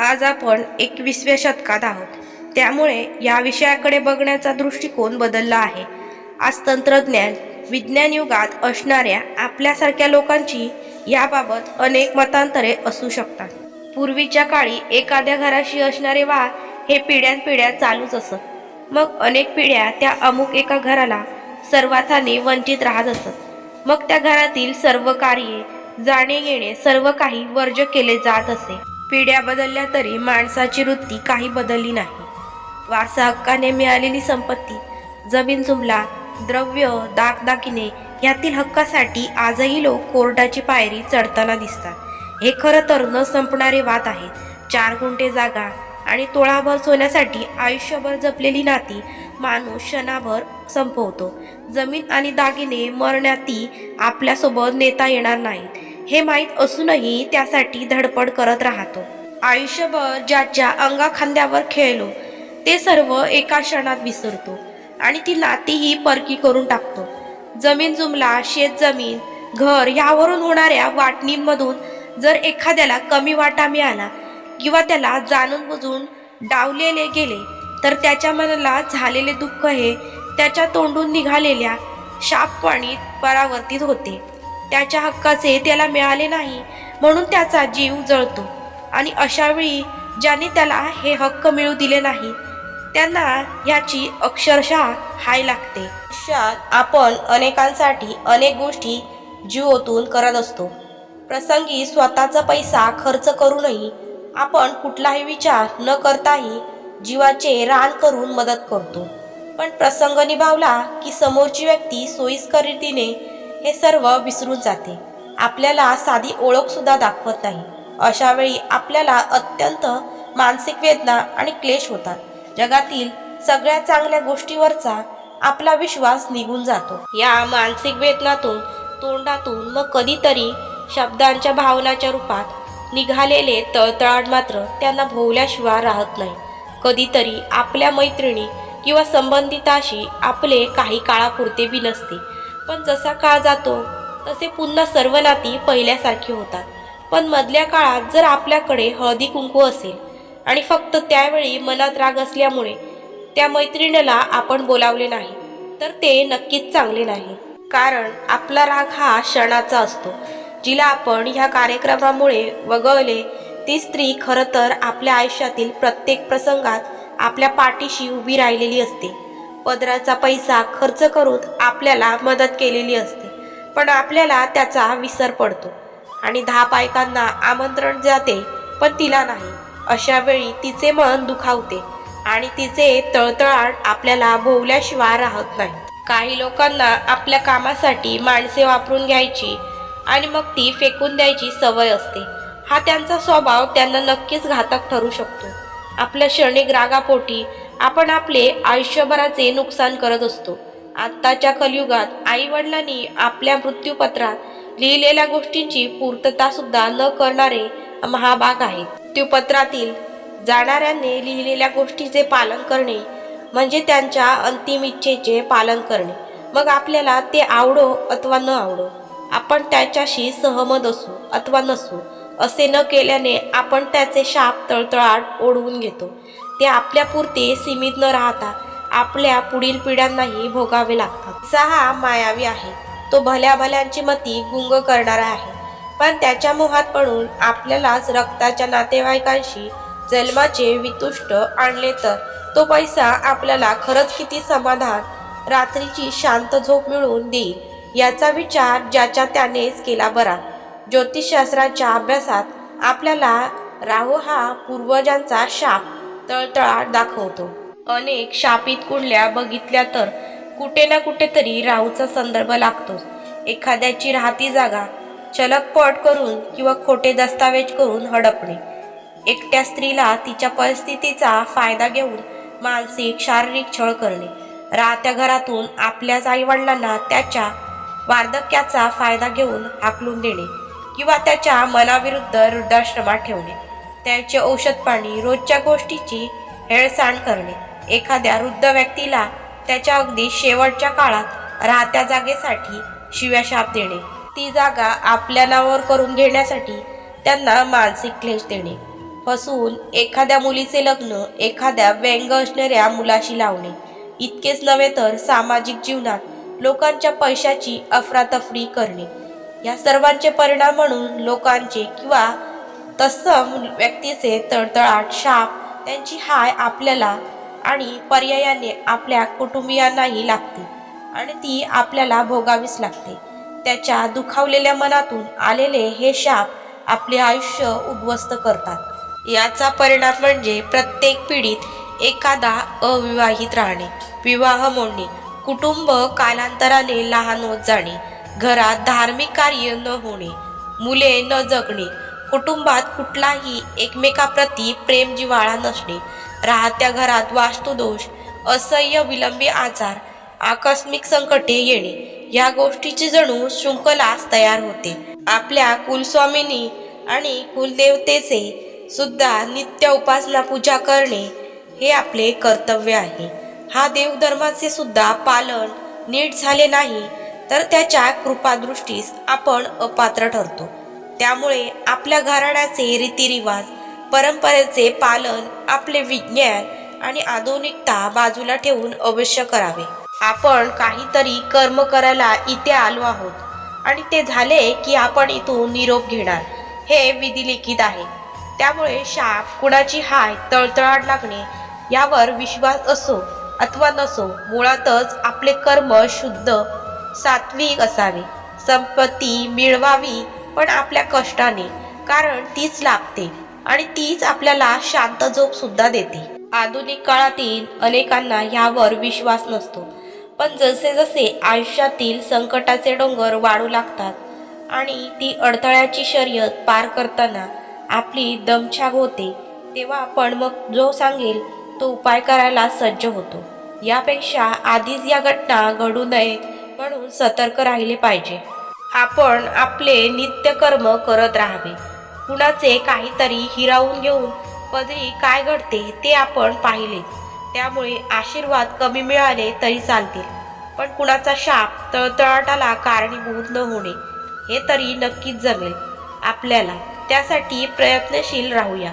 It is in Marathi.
आज आपण एकविसव्या शतकात आहोत. त्यामुळे या विषयाकडे बघण्याचा दृष्टिकोन बदलला आहे. आज तंत्रज्ञान विज्ञान युगात असणाऱ्या आपल्यासारख्या लोकांची याबाबत अनेक मतांतरे असू शकतात. पूर्वीच्या काळी एखाद्या घराशी असणारे वाद हे पिढ्यानपिढ्या चालूच असत. मग अनेक पिढ्या त्या अमुक एका घराला सर्वाथाने वंचित राहत असत. मग त्या घरातील सर्व कार्ये जाणे येणे सर्व काही वर्ज केले जात असे. पिढ्या बदलल्या तरी माणसाची वृत्ती काही बदलली नाही. वारसा हक्काने मिळालेली संपत्ती जमीन जुमला द्रव्य दागदागिने यातील हक्कासाठी आजही लोक कोर्टाची पायरी चढताना दिसतात. हे खरं तर न संपणारे वाद आहेत. चार गुंठे जागा आणि तोळाभर सोन्यासाठी आयुष्यभर जपलेली नाती माणूस क्षणाभर संपवतो. जमीन आणि दागिने मरण्याती आपल्यासोबत नेता येणार नाहीत. हे माहीत असूनही त्यासाठी धडपड करत राहतो. आयुष्यभर ज्याच्या अंगाखांद्यावर खेळलो ते सर्व एका क्षणात विसरतो आणि ती नातीही परकी करून टाकतो. जमीन जुमला शेत जमीन घर यावरून होणाऱ्या वाटणींमधून जर एखाद्याला कमी वाटा मिळाला किंवा त्याला जाणून बुजून डावलेले गेले तर त्याच्या मनाला झालेले दुःख हे त्याच्या तोंडून निघालेल्या शापवाणीत परावर्तित होते. त्याच्या हक्काचे त्याला मिळाले नाही म्हणून त्याचा जीव जळतो. आणि अशावेळी ज्याने त्याला हे हक्क मिळू दिले नाही त्यांना ह्याची अक्षरशः हाय लागते. आयुष्यात आपण अनेकांसाठी अनेक गोष्टी जीवोतून करत असतो. प्रसंगी स्वतःचा पैसा खर्च करूनही आपण कुठलाही विचार न करताही जीवाचे रान करून मदत करतो. पण प्रसंग निभावला की समोरची व्यक्ती सोयीस्कर रीतीने हे सर्व विसरून जाते. आपल्याला साधी ओळख सुद्धा दाखवत नाही. अशा वेळी आपल्याला अत्यंत मानसिक वेदना आणि क्लेश होतात. जगातील सगळ्या चांगल्या गोष्टीवरचा आपला विश्वास निघून जातो. या मानसिक वेदनातून तोंडातून व कधीतरी शब्दांच्या भावनाच्या रूपात निघालेले तळतळाट मात्र त्यांना भोवल्याशिवाय राहत नाही. कधीतरी आपल्या मैत्रिणी किंवा संबंधिताशी आपले काही काळापुरते बी नसते पण जसा काळ जातो तसे पुन्हा सर्व नाती पहिल्यासारखी होतात. पण मधल्या काळात जर आपल्याकडे हळदी कुंकू असेल आणि फक्त त्यावेळी मनात राग असल्यामुळे त्या मैत्रिणीला आपण बोलावले नाही तर ते नक्कीच चांगले नाही. कारण आपला राग हा क्षणाचा असतो जिला आपण ह्या कार्यक्रमामुळे वगळले ती स्त्री खरं तर आपल्या आयुष्यातील प्रत्येक प्रसंगात आपल्या पाठीशी उभी राहिलेली असते. पदराचा पैसा खर्च करून आपल्याला मदत केलेली असते. पण आपल्याला त्याचा विसर पडतो. आणि दहा पायकांना आमंत्रण जाते पण तिला नाही. अशा वेळी तिचे मन दुखावते आणि तिचे तळतळाट आपल्याला भोवल्याशिवाय राहत नाही. काही लोकांना आपल्या कामासाठी माणसे वापरून घ्यायची आणि मग ती फेकून द्यायची सवय असते. हा त्यांचा स्वभाव त्यांना नक्कीच घातक ठरू शकतो. आपल्या क्षणिक रागापोटी आपण आपले आयुष्यभराचे नुकसान करत असतो. आत्ताच्या कलियुगात आई वडिलांनी आपल्या मृत्यूपत्रात लिहिलेल्या गोष्टींची पूर्तता सुद्धा न करणारे महाभाग आहेत. मृत्यूपत्रातील जाणाऱ्यांनी लिहिलेल्या गोष्टीचे पालन करणे म्हणजे त्यांच्या अंतिम इच्छेचे पालन करणे. मग आपल्याला ते आवडो अथवा न आवडो आपण त्याच्याशी सहमत असू अथवा नसू असे न केल्याने आपण त्याचे शाप तळतळाट ओढवून घेतो. ते आपल्यापुरते सीमित न राहता आपल्या पुढील पिढ्यांनाही भोगावे लागतात. सहा मायावी आहे. तो भल्या भल्यांची मती गुंग करणारा आहे. पण त्याच्या मोहात पडून आपल्यालाच रक्ताच्या नातेवाईकांशी जन्माचे वितुष्ट आणले तर तो पैसा आपल्याला खरंच किती समाधान रात्रीची शांत झोप मिळवून देईल याचा विचार ज्याच्या त्यानेच केला बरा. ज्योतिषशास्त्राच्या अभ्यासात आपल्याला राहू हा पूर्वजांचा शाप तळतळाट दाखवतो. अनेक शापित कुंडल्या बघितल्या तर कुठे ना कुठेतरी राहूचा संदर्भ लागतोच एखाद्याची राहती जागा चलकपट करून किंवा खोटे दस्तावेज करून हडपणे. एकट्या स्त्रीला तिच्या परिस्थितीचा फायदा घेऊन मानसिक शारीरिक छळ करणे. राहत्या घरातून आपल्याच आईवडिलांना त्याच्या वार्धक्याचा फायदा घेऊन हाकलून देणे. किंवा त्याच्या मनाविरुद्ध वृद्धाश्रमात ठेवणे. त्याचे औषध पाणी रोजच्या गोष्टीची हेळसांड करणे. एखाद्या वृद्ध व्यक्तीला त्याच्या अगदी शेवटच्या काळात राहत्या जागेसाठी शिव्या शाप देणे. ती जागा आपल्या नावावर करून घेण्यासाठी त्यांना मानसिक क्लेश देणे. फसवून एखाद्या मुलीचे लग्न एखाद्या व्यंग असणाऱ्या मुलाशी लावणे. इतकेच नव्हे तर सामाजिक जीवनात लोकांच्या पैशाची अफरातफरी करणे. या सर्वांचे परिणाम म्हणून लोकांचे किंवा तत्सम व्यक्तीचे तळतळाट शाप त्यांची हाय आपल्याला आणि पर्यायाने आपल्या कुटुंबियांनाही लागते आणि ती आपल्याला भोगावीच लागते. त्याच्या दुखावलेल्या मनातून आलेले हे शाप आपले आयुष्य उद्ध्वस्त करतात. याचा परिणाम म्हणजे प्रत्येक पिढीत एखादा अविवाहित राहणे विवाह मोडणे कुटुंब कालांतराने लहान होत जाणे घरात धार्मिक कार्य न होणे मुले न जगणे कुटुंबात कुठलाही एकमेकाप्रती प्रेम जिव्हाळा नसणे राहत्या घरात वास्तुदोष असह्य विलंबी आजार आकस्मिक संकटे येणे या गोष्टीची जणू शृंखलास तयार होते. आपल्या कुलस्वामिनी आणि कुलदेवतेचे सुद्धा नित्य उपासना पूजा करणे हे आपले कर्तव्य आहे. हा देवधर्माचे सुद्धा पालन नीट झाले नाही तर त्याच्या कृपादृष्टीस आपण अपात्र ठरतो. त्यामुळे आपल्या घराण्याचे रीतिरिवाज परंपरेचे पालन आपले विज्ञान आणि आधुनिकता बाजूला ठेवून अवश्य करावे. आपण काहीतरी कर्म करायला इथे आलो आहोत आणि ते झाले की आपण इथून निरोप घेणार हे विधिलिखित आहे. त्यामुळे शाप कुणाची हाय तळतळाट लागणे यावर विश्वास असो अथवा नसो मुळातच आपले कर्म शुद्ध सात्विक असावे. संपत्ती मिळवावी पण आपल्या कष्टाने. कारण तीच लाभते आणि तीच आपल्याला शांत झोप सुद्धा देते. आधुनिक काळातील अनेकांना यावर विश्वास नसतो. पण जसे जसे आयुष्यातील संकटाचे डोंगर वाढू लागतात आणि ती अडथळ्याची शर्यत पार करताना आपली दमछाग होते तेव्हा आपण मग जो सांगेल तो उपाय करायला सज्ज होतो. यापेक्षा आधीच या घटना घडू नयेत म्हणून सतर्क राहिले पाहिजे. आपण आपले नित्यकर्म करत राहावे. कुणाचे काहीतरी हिरावून घेऊन पदरी काय घडते ते आपण पाहिले. त्यामुळे आशीर्वाद कमी मिळाले तरी चालतील. पण कुणाचा शाप तळतळाटाला कारणीभूत न होणे हे तरी नक्कीच जमेल. आपल्याला त्यासाठी प्रयत्नशील राहूया.